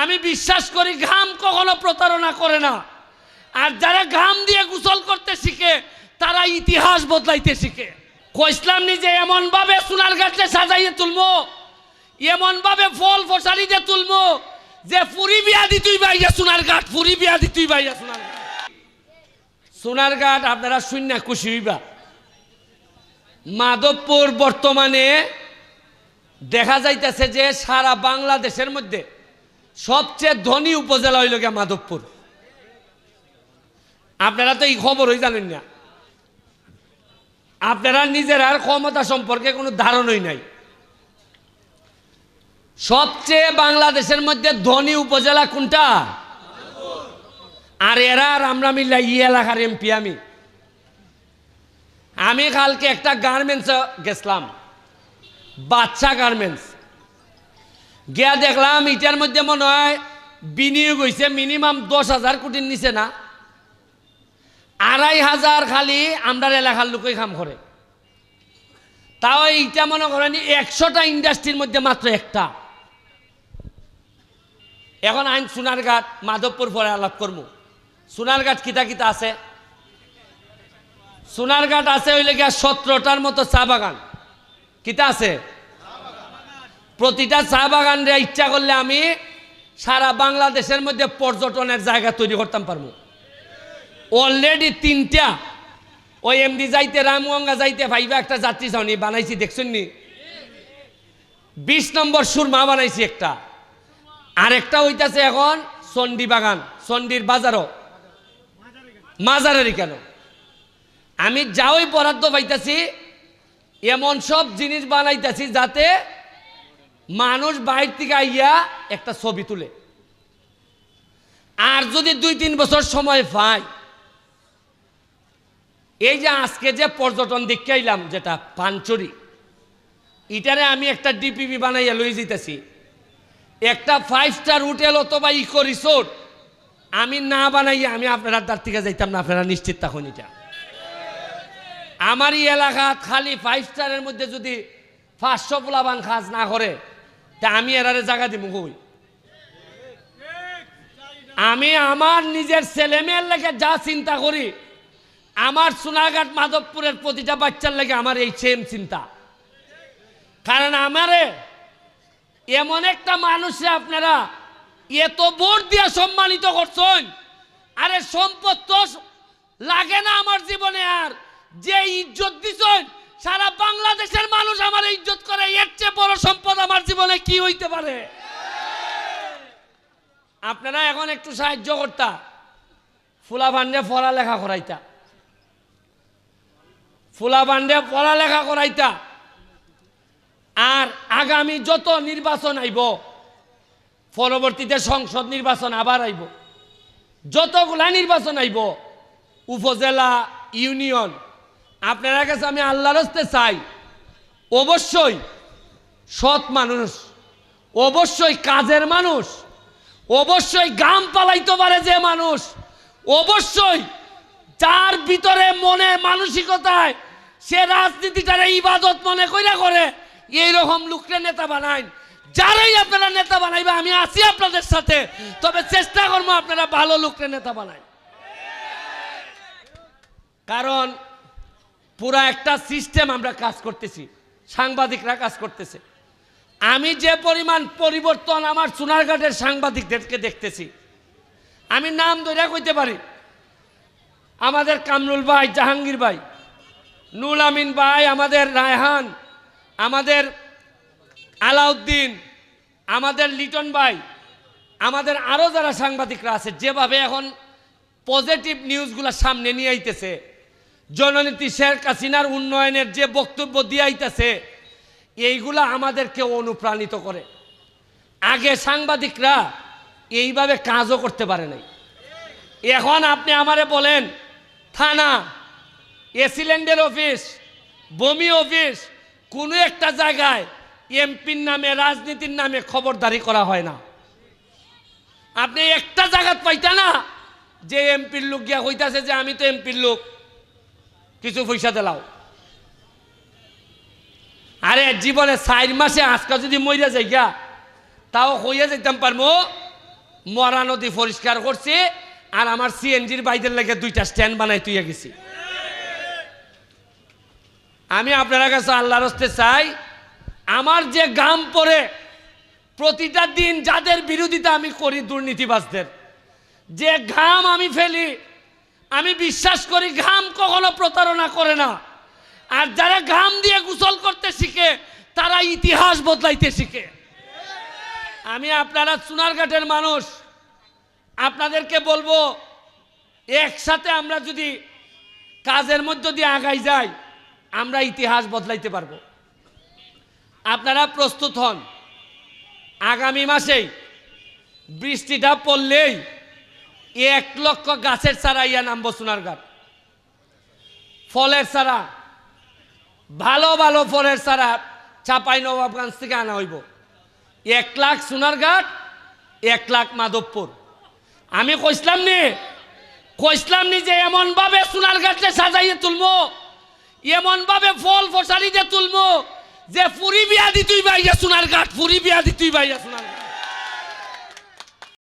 আমি বিশ্বাস করি ঘাম কখনো প্রতারণা করে না। আর যারা ঘাম দিয়ে গোসল করতে শিখে, তারা ইতিহাস বদলাইতে শিখে। কইসলাম নিজে যে এমন ভাবে সোনার গাছকে সাজাইয়ে তুলবো এমন ভাবে ফল ফসালি দিয়ে তুলবো যে ফুরি বিয়া দি তুই ভাইয়া সোনার ঘাট ফুরি বিয়া দি তুই ভাইয়া সোনার সোনার ঘাট আপনারা শূন্য খুশি হইবা। মাধবপুর বর্তমানে দেখা যাইতেছে যে সারা বাংলাদেশের মধ্যে সবচেয়ে ধনী উপজেলা হইল গিয়া মাধবপুর। আপনারা তো এই খবরই জানেন না। আপনারা নিজের আর ক্ষমতা সম্পর্কে কোনো ধারণই নাই। সবচেয়ে বাংলাদেশের মধ্যে ধনী উপজেলা কোনটা? আর এরা আর আমরা মিল্লা ই এলাকার এমপি আমি। আমি কালকে একটা গার্মেন্টস গেছিলাম। বাচ্চা গার্মেন্টস গিয়া দেখলাম এটার মধ্যে মনে হয় বিনিয়োগ হয়েছে মিনিমাম দশ হাজার কোটির নিচে না। আড়াই হাজার খালি আমরা এলাকার লোকই কাম করে। তাও এইটা মনে করেন একশোটা ইন্ডাস্ট্রির মধ্যে মাত্র একটা। এখন আইন সোনারঘাট, মাধবপুর পরে আলাপ করব। সোনারঘাট কিতা কিতা আছে? সোনারঘাট আছে হইলে গিয়া সতেরোটার মতো চা বাগান। কিতা আছে? প্রতিটা চা বাগান রে ইচ্ছা করলে আমি সারা বাংলাদেশের মধ্যে পর্যটনের জায়গা তৈরি করতাম পারব। অলরেডি তিনটা। ওই এমডি যাইতে, রামগঙ্গা যাইতে, ভাইবা একটা যাত্রী ছাউনি বানাইছি, দেখছেন নি? বিশ নম্বর সুরমা বানাইছি একটা। আরেকটা হইতাছে এখন চন্ডি বাগান চন্ডির বাজারও। মাজারেরই কেন? আমি যাওই বরাদ্দ পাইতাছি, এমন সব জিনিস বানাইতাছি যাতে মানুষ বাইর থেকে আইয়া একটা ছবি তুলে। আর যদি দুই, তিন বছর সময় পাই এই যে আজকে যে পর্যটন দেখতে আইলাম, যেটা পাঞ্চরি এটারে আমি একটা ডিপিবি বানাইয়া লই যেতেছি একটা ফাইভ স্টার হোটেল অথবা ইকো রিসোর্ট আমি না বানাইয়া আমি আপনার তার থেকে যাইতাম না, আপনারা নিশ্চিত তখন এটা। আমার এই এলাকা খালি ফাইভ স্টারের মধ্যে যদি পাঁচশো পোলাবান কাজ না করে তা আমি এরারে জায়গা দিব কই? আমি আমার নিজের ছেলে মেয়ের লেগে যা চিন্তা করি, আমার সোনাঘাট মাধবপুরের প্রতিটা বাচ্চার লেগে আমার এই সেম চিন্তা। কারণ আমারে এমন একটা মানুষে আপনারা এত ভোট দিয়ে সম্মানিত করছেন, আরে সম্পদ তো লাগে না আমার জীবনে আর। যে ইজ্জত দিছেন, সারা বাংলাদেশের মানুষ আমার ইজ্জত করে, এর চেয়ে বড় সম্পদ কি হইতে পারে? আপনারা এখন একটু সাহায্য করতা। ফুলা ভান্ডে পড়ালেখা করাইতা। ফুলা ভান্ডে পড়ালেখা করাইতা। আর আগামী যত নির্বাচন আইব, পরবর্তীতে সংসদ নির্বাচন আবার আইব। যতগুলা নির্বাচন আইব, উপজেলা, ইউনিয়ন, আপনারা কাছে আমি আল্লাহর চাই, অবশ্যই সৎ মানুষ অবশ্যই কাজের মানুষ, অবশ্যই গাম পালাইতে পারে যে মানুষ, অবশ্যই যার ভিতরে মনে মানসিকতায় সে রাজনীতিটারে ইবাদত মনে কইরা করে, এইরকম লোককে নেতা বানায় যারাই আপনারা নেতা বানাইবে, আমি আছি আপনাদের সাথে, তবে চেষ্টা করব আপনারা ভালো লোককে নেতা বানায় কারণ পুরা একটা সিস্টেম আমরা কাজ করতেছি, সাংবাদিকরা কাজ করতেছে। আমি যে পরিমাণ পরিবর্তন আমার সোনারঘাটের সাংবাদিকদেরকে দেখতেছি, আমি নাম ধরে কইতে পারি। আমাদের কামরুল ভাই, জাহাঙ্গীর ভাই, নুল আমিন ভাই, আমাদের রায়হান, আমাদের আলাউদ্দিন, আমাদের লিটন ভাই, আমাদের আরও যারা সাংবাদিকরা আছে, যেভাবে এখন পজিটিভ নিউজগুলো সামনে নিয়ে আইতেছে জননীতি শেখ হাসিনার উন্নয়নের যে বক্তব্য দিয়ে আইতেছে এইগুলা আমাদেরকে অনুপ্রাণিত করে। আগে সাংবাদিকরা এইভাবে কাজও করতে পারে নাই। এখন আপনি আমারে বলেন, থানা এসিল্যান্ডের অফিস, বমি অফিস, কোনো একটা জায়গায় এমপির নামে, রাজনীতির নামে খবরদারি করা হয় না। আপনি একটা জায়গাত পাইতা না যে এমপির লোক গিয়া হইতাছে যে আমি তো এমপির লোক, কিছু পয়সা দিলাও। আরে, জীবনে চার মাসে আজকা যদি মরিয়া যাই গা তাও হইয়া যাইতাম পারব মরা নদী পরিষ্কার করছে, আর আমার সিএনজির বাইদের লেগে দুইটা স্ট্যান্ড বানাই তুইয়া গেছি। আমি আপনার কাছে আল্লাহর হস্তে চাই, আমার যে গাম পরে প্রতিটা দিন যাদের বিরোধিতা আমি করি দুর্নীতিবাজদের, যে ঘাম আমি ফেলি, আমি বিশ্বাস করি ঘাম কখনো প্রতারণা করে না। আর যারা ঘাম দিয়ে গোসল করতে শিখে, তারা ইতিহাস বদলাইতে শিখে। আমি আপনারা চুনারঘাটের মানুষ, আপনাদেরকে বলব, একসাথে আমরা যদি কাজের মধ্য দিয়ে আগাই যাই, আমরা ইতিহাস বদলাইতে পারব। আপনারা প্রস্তুত হন, আগামী মাসেই বৃষ্টিটা পড়লেই এক লক্ষ গাছের চারা ইয়া নামবো সোনারঘাট। ফলের চারা ভালো ভালো ফলের চারা চাপাই নবাবগঞ্জ থেকে আনা হইব। এক লাখ সোনারঘাট, এক লাখ মাধবপুর। আমি কইসলাম নি কইসলাম নি যে এমন ভাবে সোনারঘাটে সাজাইয়ে তুলবো এমন ভাবে ফল ফসারি দিয়ে তুলবো যে পুরি বিয়া দিতুই ভাইয়া সোনারঘাট, পুরি বিয়া দিতুই ভাইয়া সোনারঘাট।